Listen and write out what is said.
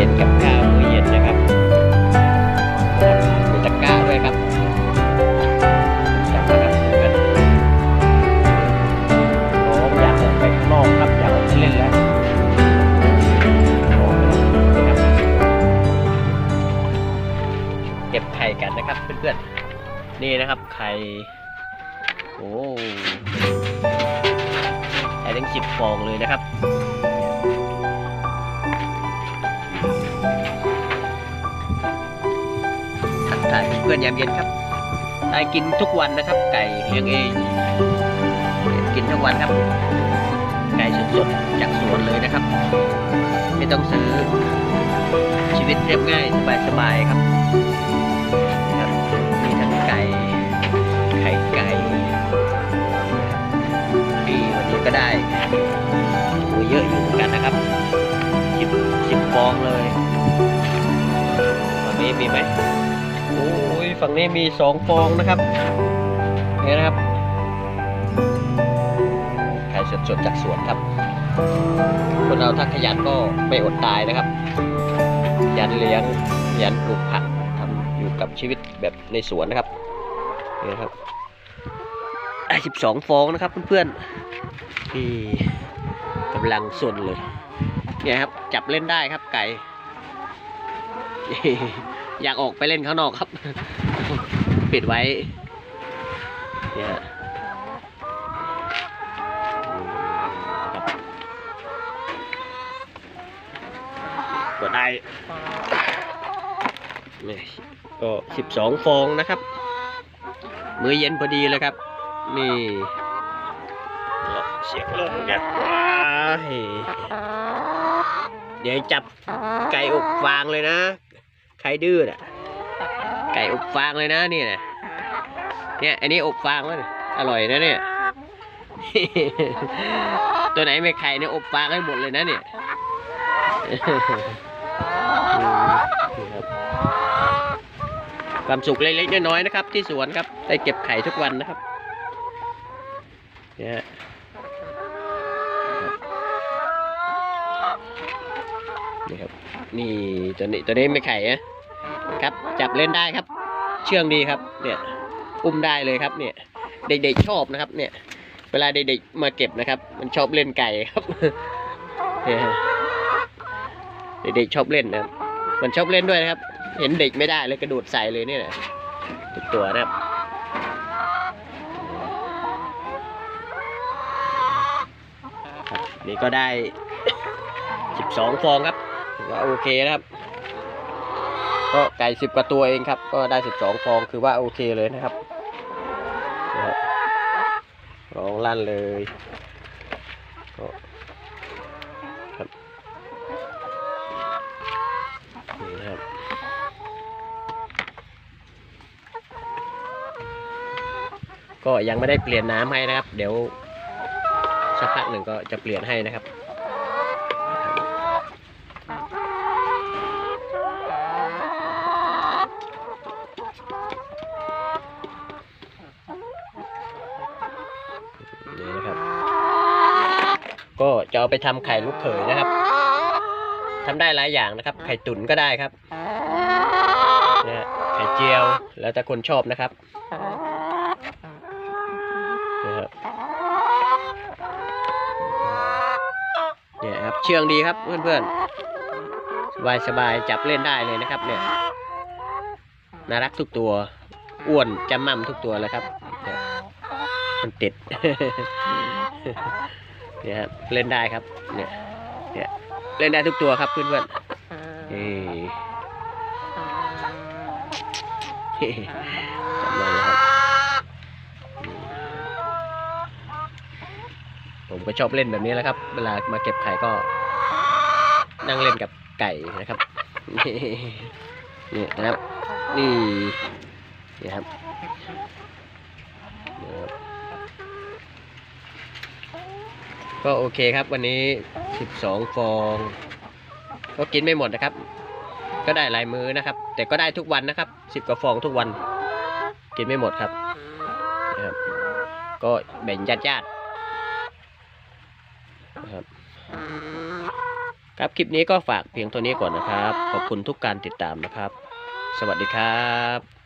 เป็นกับข้าวมือเย็นนะครับมีตะกร้าด้วยครับจับนะครับกันอมอยากออกไปข้างนอกครับอยากออกไปเล่นแล้วพร้อมนะเก็บไข่กันนะครับเพื่อนๆนี่นะครับไข่โอ้ไข่ทั้งสิบฟองเลยนะครับ พื่อนยามเย็นครับได้กินทุกวันนะครับ ไก่เลี้ยงเองกินทุกวันครับ ไก่สดๆจากสวนเลยนะครับ ไม่ต้องซื้อชีวิตเรียบง่ายสบายๆครับนะครับมีทั้งไก่ไข่ไก่ที่วันนี้ก็ได้โอ้เยอะอยู่เหมือนกันนะครับสิบสิบฟองเลยฝั่งนี้มีไหมโอ้ ฝั่งนี้มีสองฟองนะครับนี่นะครับไข่สดๆจากสวนครับ คนเราถ้าขยันก็ไม่อดตายนะครับขยันเลี้ยงขยันปลูกผักทำอยู่กับชีวิตแบบในสวนนะครับนี่นะครับสิบสองฟองนะครับเพื่อนๆที่กำลังสนเลยเนี่ยครับจับเล่นได้ครับไก่อยากออกไปเล่นข้างนอกครับ ปิดไว้เนี่ยก็ได้นี่ก็สิบสองฟองนะครับ มื้อเย็นพอดีเลยครับ นี่เสียงลมเนี่ยเดี๋ยวจับไก่อบฟางเลยนะ ใครดื้อน่ะ อบฟางเลยนะนี่นะเนี่ย อันนี้อบฟางแล้วนี่อร่อยนะเนี่ย ตัวไหนไม่ไข่เนี่ยอบฟางให้หมดเลยนะเนี่ยครับความสุขเล็กๆน้อยๆนะครับ ที่สวนครับ ได้เก็บไข่ทุกวันนะครับเนี่ยนี่ครับนี่ตัวนี้ตัวนี้ไม่ไข่นะครับ จับเล่นได้ครับ เชื่องดีครับ เนี่ยอุ้มได้เลยครับ เนี่ย เด็กๆชอบนะครับ เนี่ย เวลาเด็กๆมาเก็บนะครับ มันชอบเล่นไก่ครับเนี่ยเด็กๆชอบเล่นนะครับมันชอบเล่นด้วยนะครับ เห็นเด็กไม่ได้เลยกระโดดใส่เลยเนี่ยนะทุกตัวนะครับนี่ก็ได้ 12 ฟองครับว่าโอเคนะครับ ก็ไก่สิบกว่าตัวเองครับ ก็ได้12ฟองคือว่าโอเคเลยนะครับร้องลั่นเลยก็ครับนี่ครับก็ยังไม่ได้เปลี่ยนน้ำให้นะครับ เดี๋ยวสักพักหนึ่งก็จะเปลี่ยนให้นะครับ นี่นะครับ ก็จะเอาไปทำไข่ลูกเขยนะครับทำได้หลายอย่างนะครับ ไข่ตุ๋นก็ได้ครับนะไข่เจียว แล้วแต่คนชอบนะครับนะครับเนี่ยครับเชื่องดีครับเพื่อนๆสบายสบายๆจับเล่นได้เลยนะครับ เนี่ยน่ารักทุกตัวอ้วนจำมั่มทุกตัวเลยครับ มันติด เนี่ยครับเล่นได้ครับ เนี่ยเนี่ยเล่นได้ทุกตัวครับเพื่อนๆนี่จำได้แล้วครับอืมผมก็ชอบเล่นแบบนี้แหล้วครับ เวลามาเก็บไข่ก็นั่งเล่นกับไก่นะครับนี่นะครับนี่นี่ครับนี่ครับ ก็โอเคครับวันนี้สิบสองฟอง ก็กินไม่หมดนะครับ ก็ได้หลายมื้อนะครับ แต่ก็ได้ทุกวันนะครับสิบกว่าฟองทุกวัน กินไม่หมดครับนะครับ ก็แบ่งญาติญาติๆนะครับครับคลิปนี้ก็ฝากเพียงเท่านี้ก่อนนะครับ ขอบคุณทุกการติดตามนะครับ สวัสดีครับ